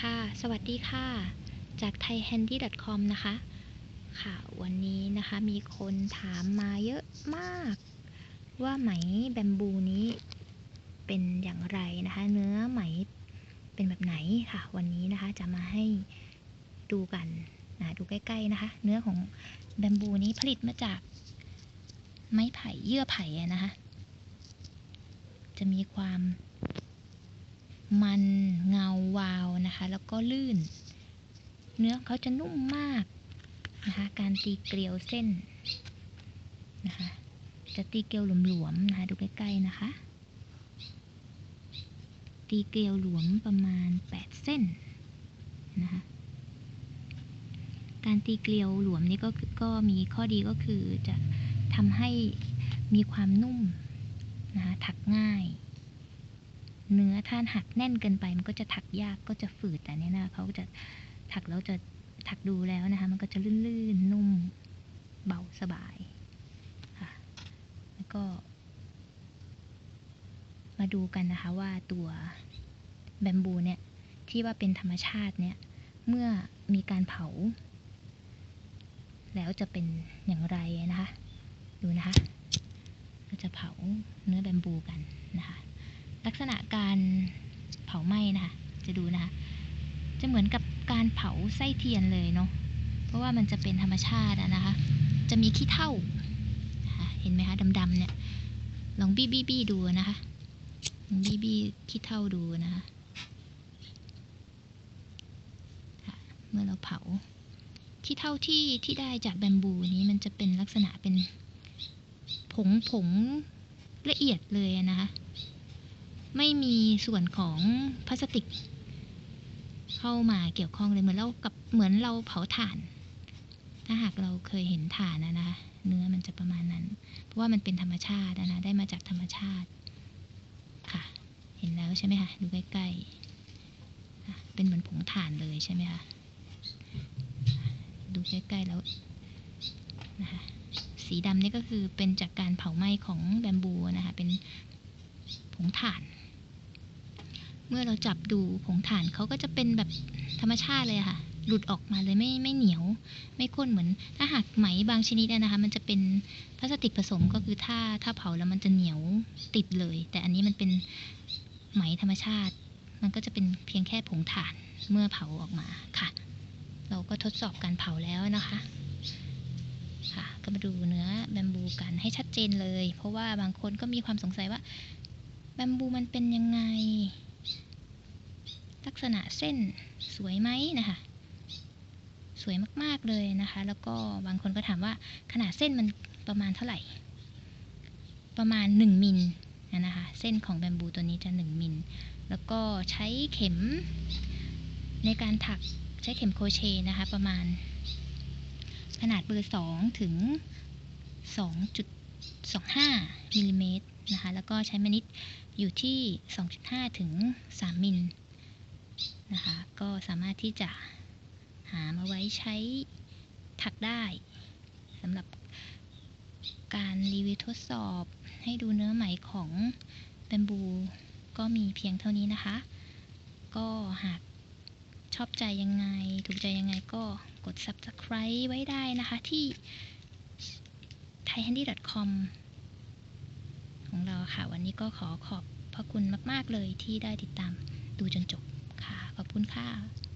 ค่ะ สวัสดีค่ะ จาก thaihandy.com นะคะ ค่ะ วันนี้นะคะมีคนถามมาเยอะมาก ว่าไหมแบมบูนี้เป็นอย่างไรนะคะ เนื้อไหมเป็นแบบไหนค่ะ วันนี้นะคะจะมาให้ดูกันนะดูใกล้ๆนะคะ เนื้อของแบมบูนี้ผลิตมาจากไม้ไผ่เยื่อไผ่นะคะ จะมีความ มันเงาวาวนะคะ แล้วก็ลื่น เนื้อเขาจะนุ่มมากนะคะ การตีเกลียวเส้นนะคะ จะตีเกลียวหลวมๆนะคะ ดูใกล้ๆนะคะ ตีเกลียวหลวมประมาณ 8 เส้นนะคะการตีเกลียวหลวมนี่ก็ก็มีข้อดีก็คือจะทำให้มีความนุ่มนะคะถักง่าย เนื้อถ้าหักแน่นเกินไป มันก็จะถักยากก็จะฝืดแต่เนี้ยนะเขาจะถักแล้วจะถักดูแล้วนะคะ มันก็จะลื่นๆนุ่มเบาสบายค่ะแล้วก็ มาดูกันนะคะว่าตัวแบมบูเนี่ยที่ว่าเป็นธรรมชาติเนี่ย เมื่อมีการเผา แล้วจะเป็นอย่างไรนะคะ ดูนะคะ เราจะเผาเนื้อแบมบูกันนะคะ ษณะการเผาไหม้นะคะ จะดูนะคะ จะเหมือนกับการเผาไส้เทียนเลยเนาะ เพราะว่ามันจะเป็นธรรมชาติอะนะคะ จะมีขี้เถ้า เห็นไหมคะดำๆเนี่ย ลองบี้บี้บี้ดูนะคะ บี้บี้ขี้เถ้าดูนะคะเมื่อเราเผาขี้เถ้าที่ที่ได้จากแบมบูนี้มันจะเป็นลักษณะเป็นผงผงละเอียดเลยนะคะ ไม่มีส่วนของพลาสติก เข้ามาเกี่ยวข้องเลยเหมือนเรากับเหมือนเราเผาถ่าน ถ้าหากเราเคยเห็นถ่านนะนะเนื้อมันจะประมาณนั้น เพราะว่ามันเป็นธรรมชาตินะได้มาจากธรรมชาติค่ะ เห็นแล้วใช่ไหมคะดูใกล้ๆเป็นเหมือนผงถ่านเลยใช่ไหมคะดูใกล้ๆแล้วนะคะสีดำนี่ก็คือเป็นจากการเผาไหม้ของแบมบูนะคะเป็นผงถ่าน เมื่อเราจับดูผงถ่านเขาก็จะเป็นแบบธรรมชาติเลยค่ะ หลุดออกมาเลยไม่ไม่เหนียว ไม่ข้นเหมือน ถ้าหากไหมบางชนิดนะคะ มันจะเป็นพลาสติกผสมก็คือถ้าถ้าเผาแล้วมันจะเหนียวติดเลย แต่อันนี้มันเป็นไหมธรรมชาติ มันก็จะเป็นเพียงแค่ผงถ่านเมื่อเผาออกมาค่ะ เราก็ทดสอบการเผาแล้วนะคะค่ะก็มาดูเนื้อแบมบูกันให้ชัดเจนเลย เพราะว่าบางคนก็มีความสงสัยว่าแบมบูมันเป็นยังไง ลักษณะเส้นสวยไหมนะคะ สวยมากๆเลยนะคะ แล้วก็บางคนก็ถามว่าขนาดเส้นมันประมาณเท่าไหร่ ประมาณ 1มิลนะคะ เส้นของแบมบูตัวนี้จะ 1มิลแล้วก็ใช้เข็มในการถักใช้เข็มโคเชนะคะ ประมาณ ขนาดเบอร์2ถึง 2.25มิลลิเมตรนะคะ แล้วก็ใช้มนิดอยู่ที่ 2.5 ถึง 3มิล นะคะ ก็สามารถที่จะหามาไว้ใช้ถักได้สำหรับการรีวิวทดสอบให้ดูเนื้อไหมของแบมบูก็มีเพียงเท่านี้นะคะ ก็หากชอบใจยังไง ถูกใจยังไงก็กด subscribe ไว้ได้นะคะที่ thaihandy.com ของเราค่ะ วันนี้ก็ขอขอบพระคุณมาก ๆ เลยที่ได้ติดตามดูจนจบ อบคุณค่ะ